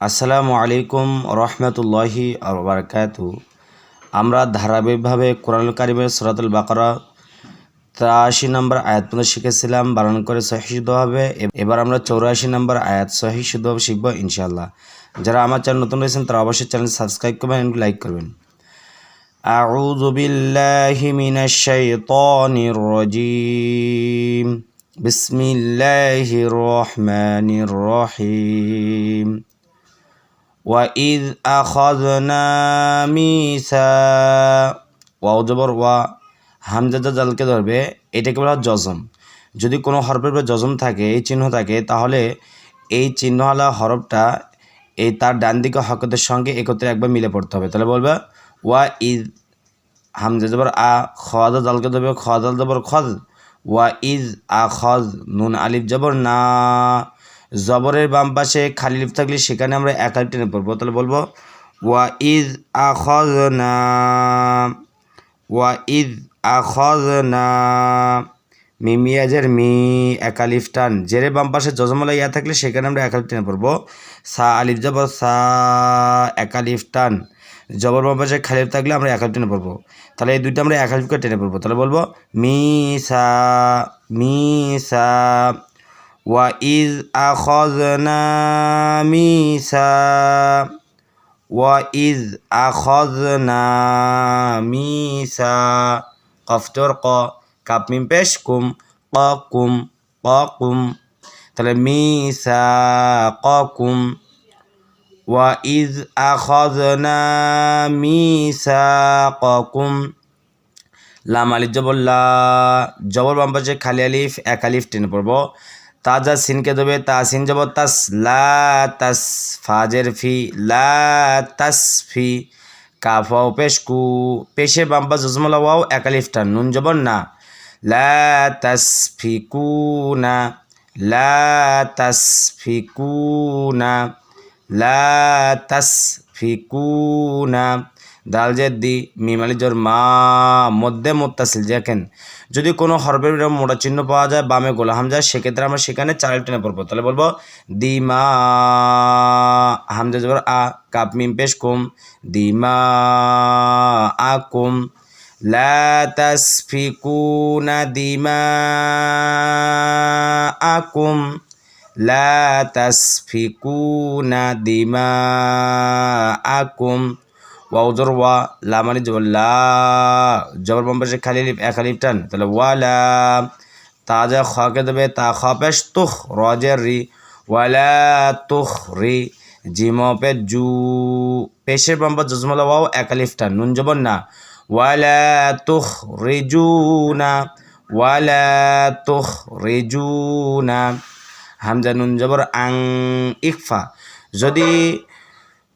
আসসালামু আলাইকুম রহমতুল্লাহি বারকাতু আমরা ধারাবাহিকভাবে কোরআন কারিমের সরাতুল বাকরা তিরাশি নম্বর আয়াত পর্যন্ত শিখেছিলাম বারণ করে সহি শুদ্ধভাবে এবার আমরা চৌরাশি নম্বর আয়াত সহি শুদ্ধভাবে শিখবো ইনশাআল্লাহ যারা আমার চ্যানেল নতুন রয়েছেন তারা অবশ্যই চ্যানেল সাবস্ক্রাইব করবেন এবং লাইক করবেন أعوذ بالله من الشيطان الرجيم بسم الله الرحمن الرحيم وإذ أخذنا ميثاق ওয়াও জবর ওয়া হামজাদা জালকে ধরবে এটাকে বলা হয় জজম যদি কোনো হরফের উপরে জজম থাকে এই চিহ্ন থাকে তাহলে এই চিহ্নওয়ালা হরফটা এই তার ডান দিকে হকতের সঙ্গে একত্রে একবার মিলে পড়তে হবে তাহলে বলবে ওয়া ইদ হামজা জবর আ খাদা জালকে ধরবে খাদাল জবর খদ ওয়া ইজ আ খজ নুন আলিফ জবর না জবরের বাম পাশে খালি লিফ থাকলে সেখানে আমরা এক আলিফ টেনে পড়ব। তাহলে বলব, ওয়া ইজ আখজ না ওয়া ইজ আখজ না মিমিয়াজের মি, এক আলিফ টান। জেরে বাম পাশে যজমলা ইয়া থাকলে সেখানে আমরা এক আলিফ টেনে পড়ব। সা আলিফ জবর, সা এক আলিফ টান। জবর বাম পাশে খালি লিফ থাকলে আমরা এক আলিফ টেনে পড়ব। তাহলে এই দুইটা আমরা এক আলিফ করে টেনে পড়ব। তাহলে বলব মি সা মি সা وإذ أخذنا ميثاق وإذ أخذنا ميثاق قفتر ق কাপ মিম পেশ কুম ক কুম ক কুম তাহলে মিসা ক কুম وإذ أخذنا ميثاقكم লাম আলিফ জবর লা জবর বাম পাশে খালি আলিফ এক আলিফ টেনে পড়বো তাজা সিনকে দেবে, তা সিন জবর তাস, লা তাস ফাজের ফি, লা তাস ফি। কাফাও পেশকু পেশে বাম পাশ জজমলা ওয়াও এক আলিফ টান। নুন জবর না। লা তাস ফি কু না। লা তাস ফি কু না। লা তাস ফি কু না। দাল জেদ্দি মিমালি জোর, মা, মধ্যে মোত্তাসিল দেখেন যদি কোনো হরফের মোটা চিহ্ন পাওয়া যায়, বামে গোলা হামজা, সেক্ষেত্রে আমরা সেখানে চার টেনে পড়ব। তাহলে বলব দিমা হামজা জবর আ, কাপ, মিম, পেশ, কুম। দিমা আ, কুম। দিমা আকুম লা তাসফিকুনা দিমা আকুম ওয়াউজর ওয়া লামানি লা। জবর বাম পাশে খালি লিপ, এক লিপ টান। তাহলে ওয়ালা তাজা খকে দেবে তা খ পেশ তুখ রজের রি ওয়ালা তুখ রি। জিম পে জু। পেশের বাম পাশ জজমলা ওয়াও, এক লিপ টান। নুন জবর না। ওয়ালা তুখ রিজু না। ওয়ালা তুখ রিজু না। হামজা নুন জবর আং, ইকফা। যদি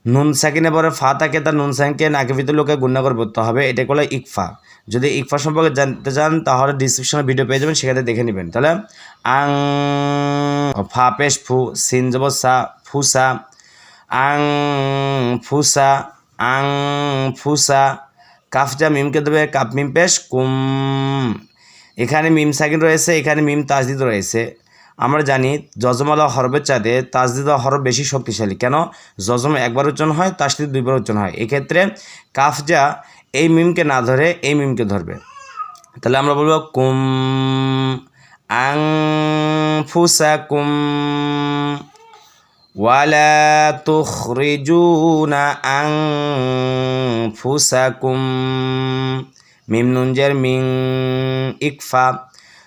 নুন সাকিনে পরে ফা থাকে তার নুন সাকিনকে নাকে ভিতর লোকে গুণা করে পড়তে হবে। এটা বলে ইকফা। যদি ইকফা সম্পর্কে জানতে চান, তাহলে ডিসক্রিপশনে ভিডিও পেয়ে যাবেন, সেখানে দেখে নেবেন। তাহলে, আং, ফা পেশ, ফু, সিন যাব, সা ফুসা আং ফুসা আং ফুসা কাফজা মিমকে দেবে কাপ মিম পেশ, কুম। এখানে মিম সাকিন রয়েছে, এখানে মিম তাজদিদ রয়েছে। আমরা জানি যজমালা হরফের চাঁদে তাজদিদ হরফ বেশি শক্তিশালী। কেন? যজম একবার উচ্চারণ হয় তাসদিদ দুইবার উচ্চারণ হয়। এক্ষেত্রে কাফজা এই মিমকে না ধরে এই মিমকে ধরবে। তাহলে আমরা বলব কুম আং ফুসা কুম ওয়ালা তুখরিজুনা আং ফুসাকুম মিম নুনজের মিং ইকফা।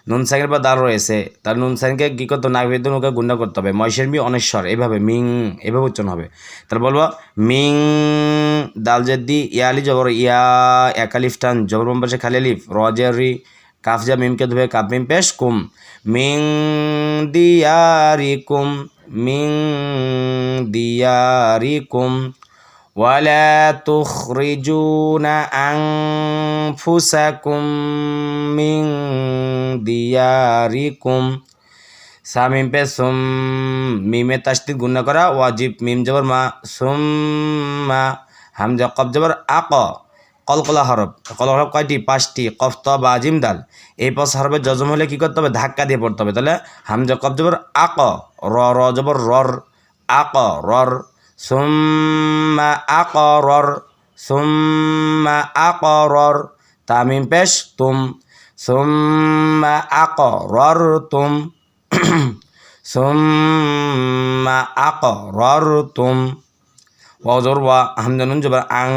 নুন সাইনের পর দাঁড় রয়েছে তার নুন সাইনকে কী করতে নাক বেদন ওকে গুন্ডা করতে হবে ময়সের মি অনেশ্বর এইভাবে মিং এভাবে উচ্চারণ হবে তাহলে বলবো মিং দাল জেদ্দি ইয়ালি জবর ইয়া একালিফ টান জবর পাশে খালি আলিফ রজের রি কাফজা মিমকে ধুবে কাপ মিম পেশ কুম মিং দিয়ারি কুম মিং দিয়ারি কুম ولا تخرجون أنفسكم من দিয়ারিকুম সামিম পে সুম মিমে তাস্তিদ গুণা করা ওয়াজিব মিম জবর মা সুম মা হামজা কব জবর আক কলকলা হরফ কল হরফ কয়টি পাঁচটি কফত বা জিম দাল এই পাঁচ হরফের যজম হলে কী করতে হবে ধাক্কা দিয়ে পড়তে হবে তাহলে হামজা কব জবর আক র র জবর রর আক রর সুম্মা আকরর সুম্মা আকরর তামিম পেশ, তুম, সুম্মা আকরর তুম সুম্মা আকরর তুম ওজর ওয়া, হামজা, নুন জবর আং,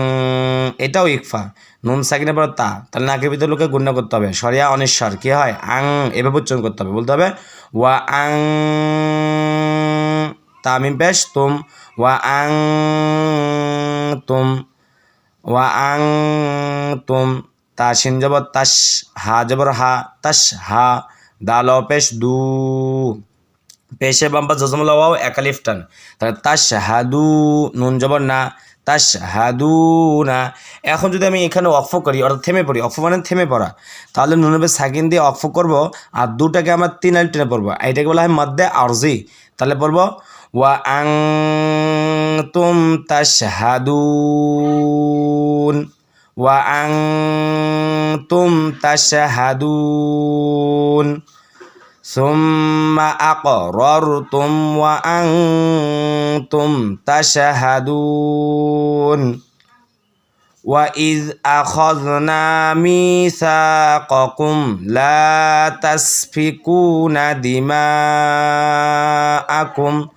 এটাও ইকফা। নুন সাকিনের পর তা, তাহলে নাকের ভিতরে লোকে গুণা করতে হবে। সরিয়া অনিশ্বর কী হয়? আং, এভাবে উচ্চারণ করতে হবে, বলতে হবে, ওয়া, আং, তামিম পেশ, তুম, ওয়া, আং, তুম, ওয়া, আং, তুম। তা শিন জবর তাস, হা জবর হা, তাস, হা দাল পেশ, দু। পেশে বাম্পা জজমুল্লাহ ওয়াও একালিফ টান। তাহলে তাস হাদু নুন জবর না, তাস হাদু না। এখন যদি আমি এখানে অফ করি, অর্থাৎ থেমে পড়ি অফ মানে থেমে পড়া, তাহলে নুনবে সাকিন দিয়ে অফ করব, আর দুটাকে আমরা তিন আল টেনে পড়ব। এটাকে বলা হয় মধ্যে আরজি। তাহলে পড়ব, ওয়া আং তুম তাস হাদুন وأنتم تشهدون ثم أقررتم وأنتم تشهدون وإذ أخذنا ميثاقكم لا تسفكون دماءكم ۖ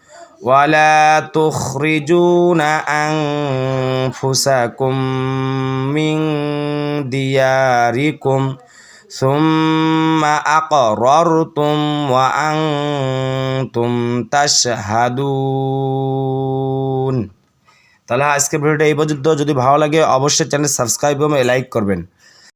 ولا تخرجون أنفسكم من دياركم ثم أقررتم وأنتم تشهدون তাহলে আজকের ভিডিওটা এই পর্যন্ত যদি ভালো লাগে অবশ্যই চ্যানেল সাবস্ক্রাইব এবং লাইক করবেন